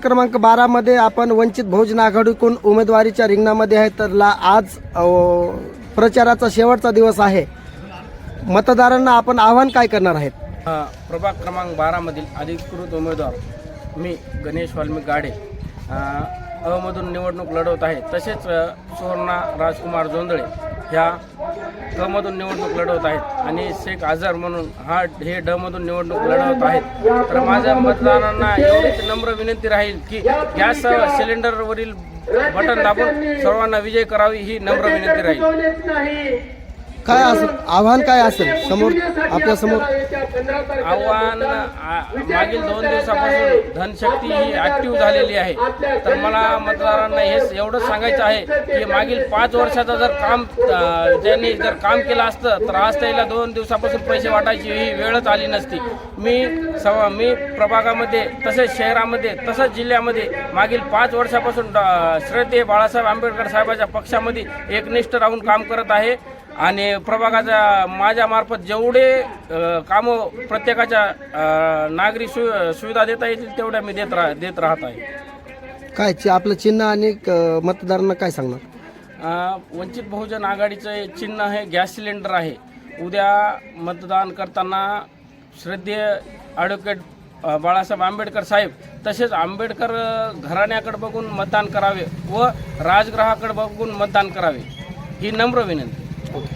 क्रमांक बारा मध्ये आपण वंचित बहुजन आघाडीकडून उमेदवारीच्या रिंगणामध्ये आहे तर ला आज प्रचाराचा शेवटचा दिवस आहे. मतदारांना आपण आव्हान काय करणार आहेत? प्रभाग क्रमांक बारामधील अधिकृत उमेदवार मी गणेश वाल्मी गाडे अहमधून अमधून निवडणूक लढवत आहे. तसेच सुवर्णा राजकुमार जोंधळे ह्या मधून निवडणूक लढवत आहेत. आणि शेख आझर म्हणून हा हे ड मधून निवडणूक लढवत आहेत. तर माझ्या मतदारांना एवढीच नम्र विनंती राहील की गॅस सिलेंडरवरील बटन दाबून सर्वांना विजय करावी ही नम्र विनंती राहील. काय असेल? आव्हान काय असेल? समोर आपल्यासमोर? आव्हान आ- मागील दोन दिवसापासून धनशक्ती ही ऍक्टिव्ह झालेली आहे. तर मला मतदारांना हेच एवढंच सांगायचं आहे की मागील पाच वर्षाचं जर काम अ, ज्यांनी जर काम केलं असतं तर आज त्याला दोन दिवसापासून पैसे वाटायची ही वेळच आली नसती. मी सव मी प्रभागामध्ये तसेच शहरामध्ये तसंच जिल्ह्यामध्ये मागील पाच वर्षापासून डॉ- श्रद्धेय बाळासाहेब आंबेडकर साहेबाच्या पक्षामध्ये एकनिष्ठ राहून काम करत आहे. आणि प्रभागाच्या माझ्यामार्फत जेवढे कामं प्रत्येकाच्या अ, नागरी सु सुविधा देता येतील तेवढ्या मी देत राह देत राहत आहे. काय ची- आपलं चिन्ह आणि अ, मतदारांना काय सांगणार? अ, वंचित बहुजन आघाडीचं चिन्ह हे गॅस सिलेंडर आहे. उद्या मतदान करताना श्रद्धेय ॲडव्होकेट अ, बाळासाहेब आंबेडकर साहेब तसेच आंबेडकर अ, घराण्याकडे बघून मतदान करावे व राजगृहाकडे बघून मतदान करावे. ही नम्र विनंती. что-то.